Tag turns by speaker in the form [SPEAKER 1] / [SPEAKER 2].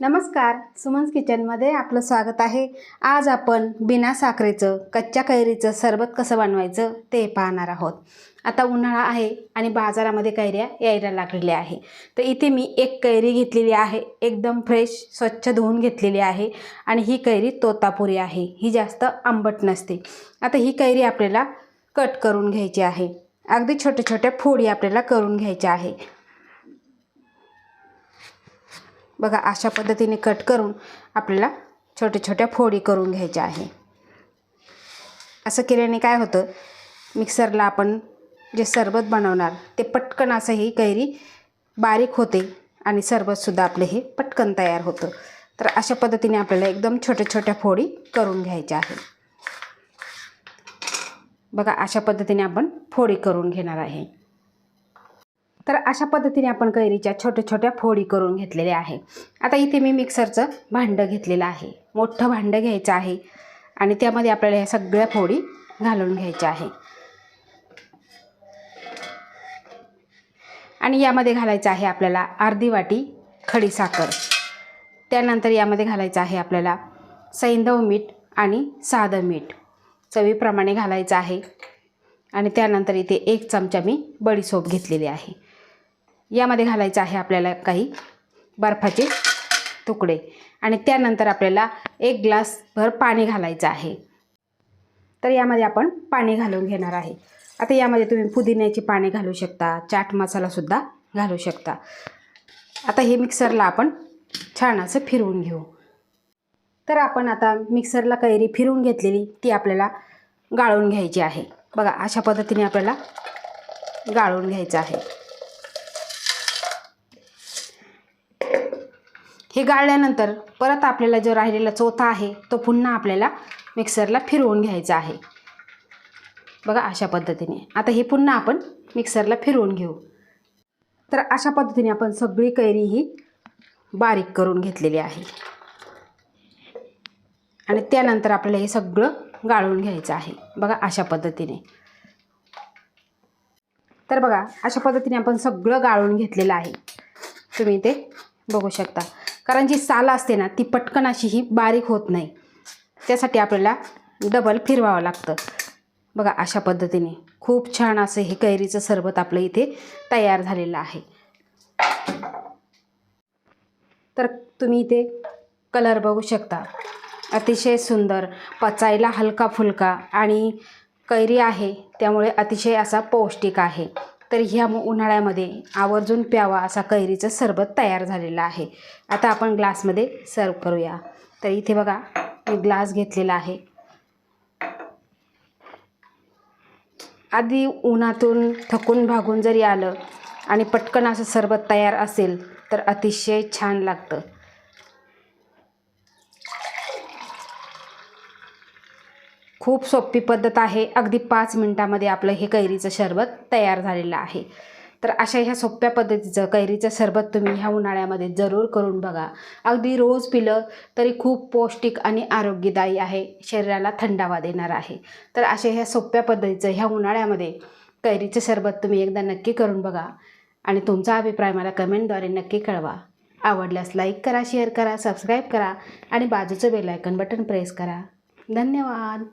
[SPEAKER 1] नमस्कार सुमन्स किचनमध्ये आपलं स्वागत आहे. आज आपण बिना साखरेचं कच्च्या कैरीचं सरबत कसं बनवायचं ते पाहणार आहोत. आता उन्हाळा आहे आणि बाजारामध्ये कैऱ्या यायला लागलेल्या आहे. तर इथे मी एक कैरी घेतलेली आहे एकदम फ्रेश स्वच्छ धुवून घेतलेली आहे आणि ही कैरी तोतापुरी आहे. ही जास्त आंबट नसते. आता ही कैरी आपल्याला कट करून घ्यायची आहे. अगदी छोट्या छोट्या फोडी आपल्याला करून घ्यायच्या आहे. बघा अशा पद्धतीने कट करून आपल्याला छोट्या छोट्या फोडी करून घ्यायच्या आहे. असं केल्याने काय होतं मिक्सरला आपण जे सरबत बनवणार ते पटकन असं ही कैरी बारीक होते आणि सरबतसुद्धा आपले हे पटकन तयार होतं. तर अशा पद्धतीने आपल्याला एकदम छोट्या छोट्या फोडी करून घ्यायच्या आहे. बघा अशा पद्धतीने आपण फोडी करून घेणार आहे. तर अशा पद्धतीने आपण कैरीच्या छोट्या छोट्या फोडी करून घेतलेल्या आहे आता इथे मी मिक्सरचं भांडं घेतलेलं आहे. मोठं भांडं घ्यायचं आहे आणि त्यामध्ये आपल्याला ह्या सगळ्या फोडी घालून घ्यायच्या आहे आणि यामध्ये घालायचं आहे आपल्याला अर्धी वाटी खडीसाखर त्यानंतर यामध्ये घालायचं आहे आपल्याला सैंधव मीठ आणि साधं मीठ. चवीप्रमाणे घालायचं आहे. आणि त्यानंतर इथे एक चमचा मी बडीसोप घेतलेली आहे. यामध्ये घालायचं आहे आपल्याला काही बर्फाचे तुकडे. आणि त्यानंतर आपल्याला एक ग्लासभर पाणी घालायचं आहे. तर यामध्ये आपण पाणी घालून घेणार आहे. आता यामध्ये तुम्ही पुदिन्याची पाणी घालू शकता चाट मसालासुद्धा घालू शकता. आता हे मिक्सरला आपण छान असं फिरवून घेऊ. तर आपण आता मिक्सरला कैरी फिरवून घेतलेली ती आपल्याला गाळून घ्यायची आहे. बघा अशा पद्धतीने आपल्याला गाळून घ्यायचं आहे. हे गाळल्यानंतर परत आपल्याला जो राहिलेला चोथा आहे तो पुन्हा आपल्याला मिक्सरला फिरवून घ्यायचा आहे. बघा अशा पद्धतीने. आता हे पुन्हा आपण मिक्सरला फिरवून घेऊ. तर अशा पद्धतीने आपण सगळी कैरी ही बारीक करून घेतलेली आहे. आणि त्यानंतर आपल्याला हे सगळं गाळून घ्यायचं आहे. बघा अशा पद्धतीने. तर बघा अशा पद्धतीने आपण सगळं गाळून घेतलेलं आहे. तुम्ही ते बघू शकता. कारण जी साल असते ना ती पटकन अशी ही बारीक होत नाही. त्यासाठी आपल्याला डबल फिरवावं लागतं. बघा अशा पद्धतीने खूप छान असं हे कैरीचं सरबत आपलं इथे तयार झालेलं आहे. तर तुम्ही इथे कलर बघू शकता. अतिशय सुंदर पचायला हलका फुलका आणि कैरी आहे त्यामुळे अतिशय असा पौष्टिक आहे. तर ह्या उन्हाळ्यामध्ये आवर्जून प्यावा असा कैरीचं सरबत तयार झालेलं आहे. आता आपण ग्लासमध्ये सर्व करूया. तर इथे बघा मी ग्लास घेतलेला आहे. आधी उन्हातून थकून भागून जरी आलं आणि पटकन असं सरबत तयार असेल तर अतिशय छान लागतं. खूप सोपी पद्धत आहे. अगदी पाच मिनटामध्ये आपलं हे कैरीचं सरबत तयार झालेलं आहे. तर अशा ह्या सोप्या पद्धतीचं कैरीचं सरबत तुम्ही ह्या उन्हाळ्यामध्ये जरूर करून बघा. अगदी रोज पिलं तरी खूप पौष्टिक आणि आरोग्यदायी आहे. शरीराला थंडावा देणार आहे. तर अशा ह्या सोप्या पद्धतीचं ह्या उन्हाळ्यामध्ये कैरीचं सरबत तुम्ही एकदा नक्की करून बघा. आणि तुमचा अभिप्राय मला कमेंटद्वारे नक्की कळवा. आवडल्यास लाईक करा शेअर करा सबस्क्राईब करा आणि बाजूचं बेलायकन बटन प्रेस करा. धन्यवाद.